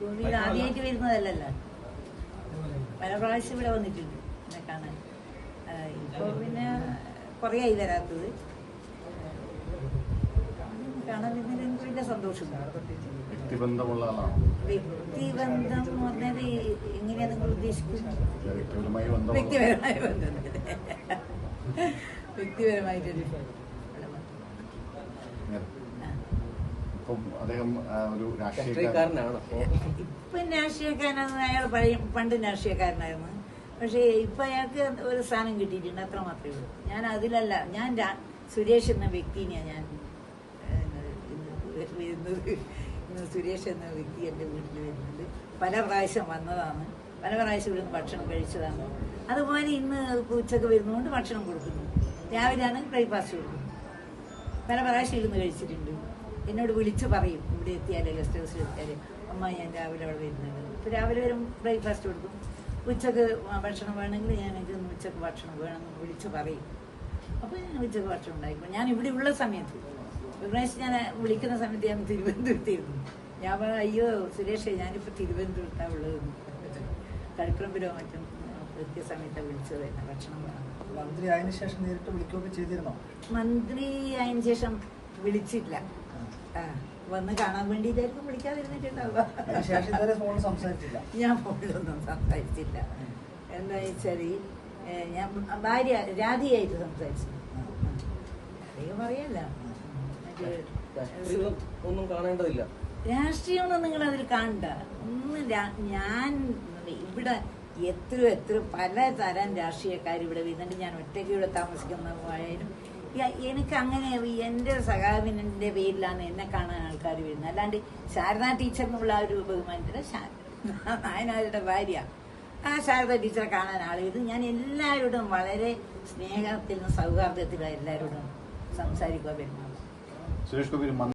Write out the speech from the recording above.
ഗോപിയിൽ ആദ്യമായിട്ട് വരുന്നതല്ലല്ലോ. പല പ്രാവശ്യം ഇവിടെ വന്നിട്ടുണ്ട് എന്നെ കാണാൻ. ഇപ്പൊ പിന്നെ കുറേ ആയി വരാത്തത്. കാണാൻ വരുന്നതിൽ എനിക്ക് വലിയ സന്തോഷമുണ്ട്. വ്യക്തിബന്ധമുള്ള ആളാണ്? വ്യക്തിബന്ധം എന്ന് പറഞ്ഞാൽ എങ്ങനെയാ നിങ്ങൾ ഉദ്ദേശിക്കുന്നത്? വ്യക്തിപരമായി ബന്ധം. വ്യക്തിപരമായ. ബന്ധം. വ്യക്തിപരമായിട്ടൊരു. ഇപ്പം അദ്ദേഹം ഒരു രാഷ്ട്രീയക്കാരനാണ്. ഇപ്പൊ രാഷ്ട്രീയക്കാരനാണ് അയാൾ പഴയ പണ്ട് രാഷ്ട്രീയക്കാരനായിരുന്നു. പക്ഷേ ഇപ്പൊ അയാൾക്ക് ഒരു സ്ഥാനം കിട്ടിയിട്ടുണ്ട് അത്ര മാത്രമേ ഉള്ളൂ. ഞാൻ അതിലല്ല ഞാൻ സുരേഷ് എന്ന വ്യക്തിനെയാണ് ഞാൻ വരുന്നത് ഇന്ന് സുരേഷ് എന്ന വ്യക്തി എന്റെ വീട്ടിൽ വരുന്നത്. പല പ്രാവശ്യം വന്നതാണ്. പല പ്രാവശ്യം ഇവിടുന്ന് ഭക്ഷണം കഴിച്ചതാണ്. അതുപോലെ ഇന്ന് ഉച്ചയ്ക്ക് വരുന്നതുകൊണ്ട് ഭക്ഷണം കൊടുക്കുന്നു. രാവിലെയാണ് ബ്രേക്ക്ഫാസ്റ്റ് കൊടുക്കുന്നത് പല പ്രാവശ്യം ഇരുന്ന് കഴിച്ചിട്ടുണ്ട്. എന്നോട് വിളിച്ച് പറയും. ഇവിടെ എത്തിയാലേ ഗസ്റ്റ് ഹൗസിൽ എത്തിയാൽ? അമ്മ ഞാൻ രാവിലെ അവിടെ വരുന്നത്. ഇപ്പോൾ രാവിലെ വരും ബ്രേക്ക്ഫാസ്റ്റ് കൊടുക്കും. ഉച്ചയ്ക്ക് ഭക്ഷണം വേണമെങ്കിൽ ഞാൻ എനിക്ക് ഉച്ചയ്ക്ക് ഭക്ഷണം വേണമെന്ന് വിളിച്ച് പറയും. അപ്പോൾ ഞാൻ ഉച്ചയ്ക്ക് ഭക്ഷണം ഉണ്ടായിപ്പോൾ ഞാൻ ഇവിടെ ഉള്ള സമയത്ത് ഒരു ഞാൻ വിളിക്കുന്ന സമയത്ത് ഞാൻ തിരുവനന്തപുരത്തിരുന്നു. ഞാൻ പറഞ്ഞു അയ്യോ സുരേഷ് ഞാനിപ്പോൾ തിരുവനന്തപുരത്താണ് ഉള്ളതെന്ന് കളിപ്പറമ്പിലോ മറ്റും കൃത്യസമയത്താണ് വിളിച്ചത്. തന്നെ ഭക്ഷണം മന്ത്രി ആയതിനു ശേഷം നേരിട്ട് വിളിക്കുകയൊക്കെ ചെയ്തിരുന്നോ? മന്ത്രി ആയതിനു ശേഷം വിളിച്ചില്ല. വന്ന് കാണാൻ വേണ്ടിയിട്ടായിരിക്കും വിളിക്കാതിരുന്നിട്ടുണ്ടാവുക. സംസാരിച്ചില്ല. ഞാൻ ഫോണിലൊന്നും സംസാരിച്ചില്ല. എന്താ വെച്ചാൽ ഞാൻ ഭാര്യ രാധിയായിട്ട് സംസാരിച്ചു. അധികം പറയല്ല. ഒന്നും കാണേണ്ടതില്ല. രാഷ്ട്രീയമൊന്നും നിങ്ങൾ അതിൽ കാണണ്ട. ഒന്നും ഞാൻ ഇവിടെ എത്ര എത്ര പല തരം രാഷ്ട്രീയക്കാർ ഇവിടെ വരുന്നുണ്ട്. ഞാൻ ഒറ്റയ്ക്ക് ഇവിടെ താമസിക്കുന്നതായാലും എനിക്ക് അങ്ങനെ എന്റെ സഹാബിനെ പേരിലാണ് എന്നെ കാണാൻ ആൾക്കാർ വരുന്നത്. അല്ലാണ്ട് ശാരദ ആ ഒരു ബഹുമാനത്തിന് നായനാരുടെ ഭാര്യ. ആ ശാരദ ടീച്ചറെ കാണാൻ ആൾ വരും ഞാൻ എല്ലാവരോടും വളരെ സ്നേഹത്തിലും സൗഹാർദ്ദത്തിലും എല്ലാവരോടും സംസാരിക്കുക പെരുമാറും സുരേഷ് ഗോപി